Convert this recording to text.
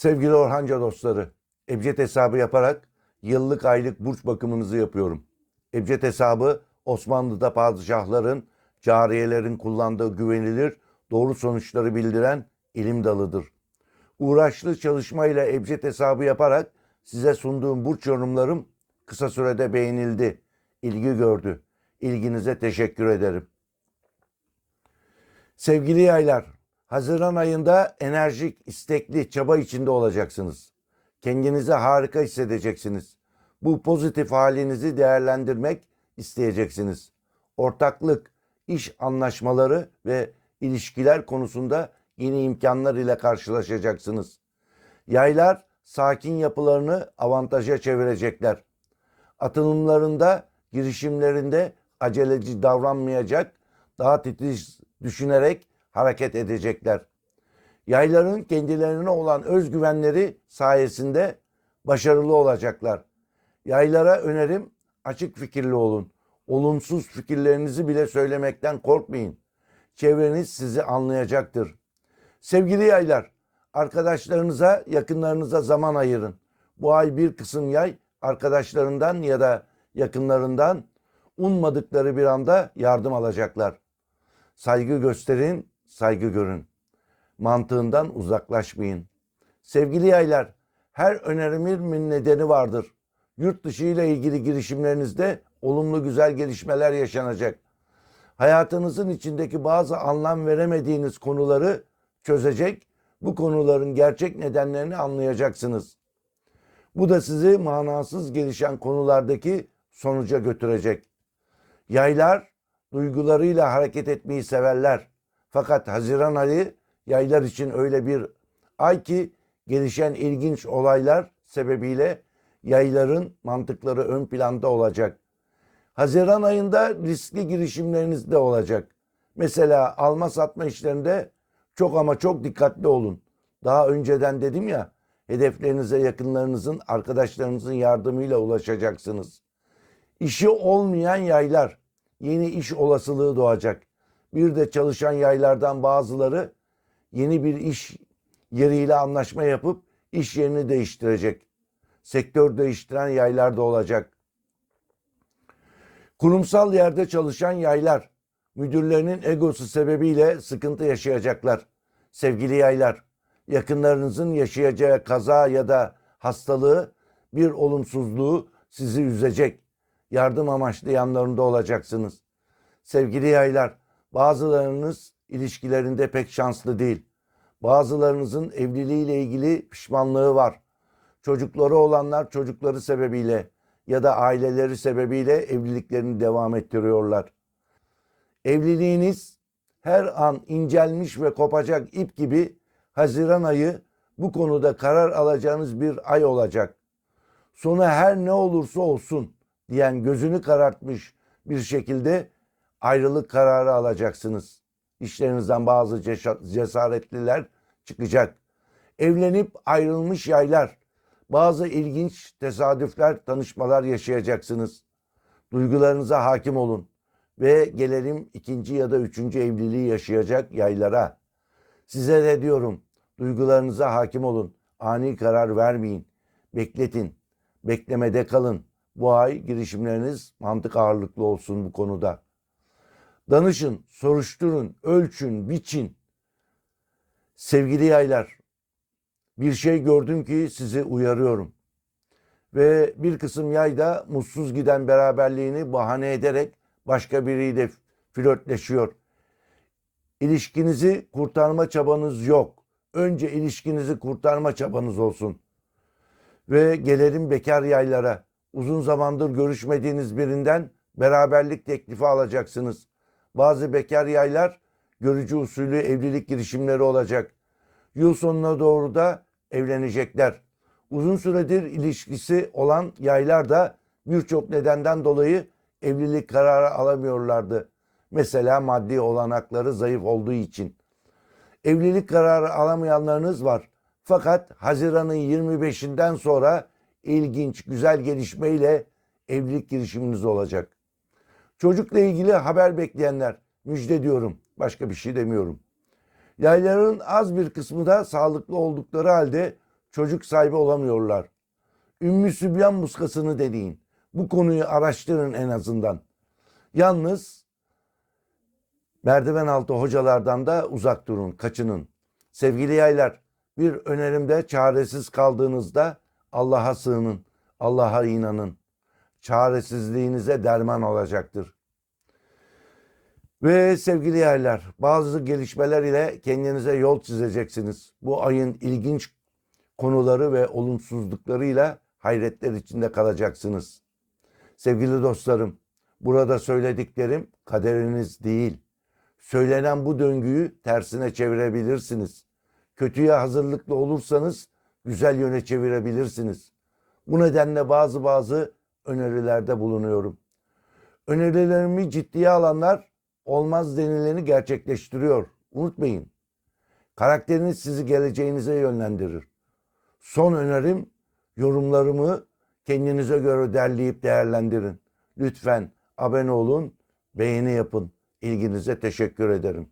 Sevgili Orhanca dostları, Ebced hesabı yaparak yıllık aylık burç bakımınızı yapıyorum. Ebced hesabı Osmanlı'da padişahların, cariyelerin kullandığı güvenilir, doğru sonuçları bildiren ilim dalıdır. Uğraşlı çalışmayla Ebced hesabı yaparak size sunduğum burç yorumlarım kısa sürede beğenildi, ilgi gördü. İlginize teşekkür ederim. Sevgili yaylar, Haziran ayında enerjik, istekli, çaba içinde olacaksınız. Kendinizi harika hissedeceksiniz. Bu pozitif halinizi değerlendirmek isteyeceksiniz. Ortaklık, iş anlaşmaları ve ilişkiler konusunda yeni imkanlar ile karşılaşacaksınız. Yaylar sakin yapılarını avantaja çevirecekler. Atılımlarında, girişimlerinde aceleci davranmayacak, daha titiz düşünerek hareket edecekler. Yayların kendilerine olan özgüvenleri sayesinde başarılı olacaklar. Yaylara önerim açık fikirli olun. Olumsuz fikirlerinizi bile söylemekten korkmayın. Çevreniz sizi anlayacaktır. Sevgili yaylar, arkadaşlarınıza, yakınlarınıza zaman ayırın. Bu ay bir kısım yay arkadaşlarından ya da yakınlarından ummadıkları bir anda yardım alacaklar. Saygı gösterin, saygı görün. Mantığından uzaklaşmayın. Sevgili yaylar, her önerimin nedeni vardır. Yurt dışı ile ilgili girişimlerinizde olumlu güzel gelişmeler yaşanacak. Hayatınızın içindeki bazı anlam veremediğiniz konuları çözecek, bu konuların gerçek nedenlerini anlayacaksınız. Bu da sizi manasız gelişen konulardaki sonuca götürecek. Yaylar duygularıyla hareket etmeyi severler. Fakat Haziran ayı yaylar için öyle bir ay ki gelişen ilginç olaylar sebebiyle yayların mantıkları ön planda olacak. Haziran ayında riskli girişimleriniz de olacak. Mesela alma satma işlerinde çok ama çok dikkatli olun. Daha önceden dedim ya, hedeflerinize yakınlarınızın, arkadaşlarınızın yardımıyla ulaşacaksınız. İşi olmayan yaylar, yeni iş olasılığı doğacak. Bir de çalışan yaylardan bazıları yeni bir iş yeriyle anlaşma yapıp iş yerini değiştirecek. Sektör değiştiren yaylar da olacak. Kurumsal yerde çalışan yaylar müdürlerinin egosu sebebiyle sıkıntı yaşayacaklar. Sevgili yaylar, yakınlarınızın yaşayacağı kaza ya da hastalığı bir olumsuzluğu sizi üzecek. Yardım amaçlı yanlarında olacaksınız. Sevgili yaylar, bazılarınız ilişkilerinde pek şanslı değil. Bazılarınızın evliliğiyle ilgili pişmanlığı var. Çocukları olanlar çocukları sebebiyle ya da aileleri sebebiyle evliliklerini devam ettiriyorlar. Evliliğiniz her an incelmiş ve kopacak ip gibi Haziran ayı bu konuda karar alacağınız bir ay olacak. Sonu her ne olursa olsun diyen gözünü karartmış bir şekilde ayrılık kararı alacaksınız. İşlerinizden bazı cesaretliler çıkacak. Evlenip ayrılmış yaylar, bazı ilginç tesadüfler, tanışmalar yaşayacaksınız. Duygularınıza hakim olun ve gelelim ikinci ya da üçüncü evliliği yaşayacak yaylara. Size de diyorum, duygularınıza hakim olun. Ani karar vermeyin. Bekletin. Beklemede kalın. Bu ay girişimleriniz mantık ağırlıklı olsun bu konuda. Danışın, soruşturun, ölçün, biçin. Sevgili yaylar, bir şey gördüm ki sizi uyarıyorum. Ve bir kısım yay da mutsuz giden beraberliğini bahane ederek başka biriyle flörtleşiyor. İlişkinizi kurtarma çabanız yok. Önce ilişkinizi kurtarma çabanız olsun. Ve gelelim bekar yaylara. Uzun zamandır görüşmediğiniz birinden beraberlik teklifi alacaksınız. Bazı bekar yaylar görücü usulü evlilik girişimleri olacak. Yıl sonuna doğru da evlenecekler. Uzun süredir ilişkisi olan yaylar da birçok nedenden dolayı evlilik kararı alamıyorlardı. Mesela maddi olanakları zayıf olduğu için. Evlilik kararı alamayanlarınız var. Fakat Haziran'ın 25'inden sonra ilginç, güzel gelişmeyle evlilik girişiminiz olacak. Çocukla ilgili haber bekleyenler müjde diyorum. Başka bir şey demiyorum. Yayların az bir kısmı da sağlıklı oldukları halde çocuk sahibi olamıyorlar. Ümmü Sübyan muskasını deneyin. Bu konuyu araştırın en azından. Yalnız merdiven altı hocalardan da uzak durun, kaçının. Sevgili yaylar, bir önerimde çaresiz kaldığınızda Allah'a sığının, Allah'a inanın. Çaresizliğinize derman olacaktır. Ve sevgili yaylar, bazı gelişmeler ile kendinize yol çizeceksiniz. Bu ayın ilginç konuları ve olumsuzluklarıyla hayretler içinde kalacaksınız. Sevgili dostlarım, burada söylediklerim kaderiniz değil. Söylenen bu döngüyü tersine çevirebilirsiniz. Kötüye hazırlıklı olursanız güzel yöne çevirebilirsiniz. Bu nedenle bazı bazı önerilerde bulunuyorum. Önerilerimi ciddiye alanlar olmaz denileni gerçekleştiriyor. Unutmayın. Karakteriniz sizi geleceğinize yönlendirir. Son önerim yorumlarımı kendinize göre derleyip değerlendirin. Lütfen abone olun, beğeni yapın. İlginize teşekkür ederim.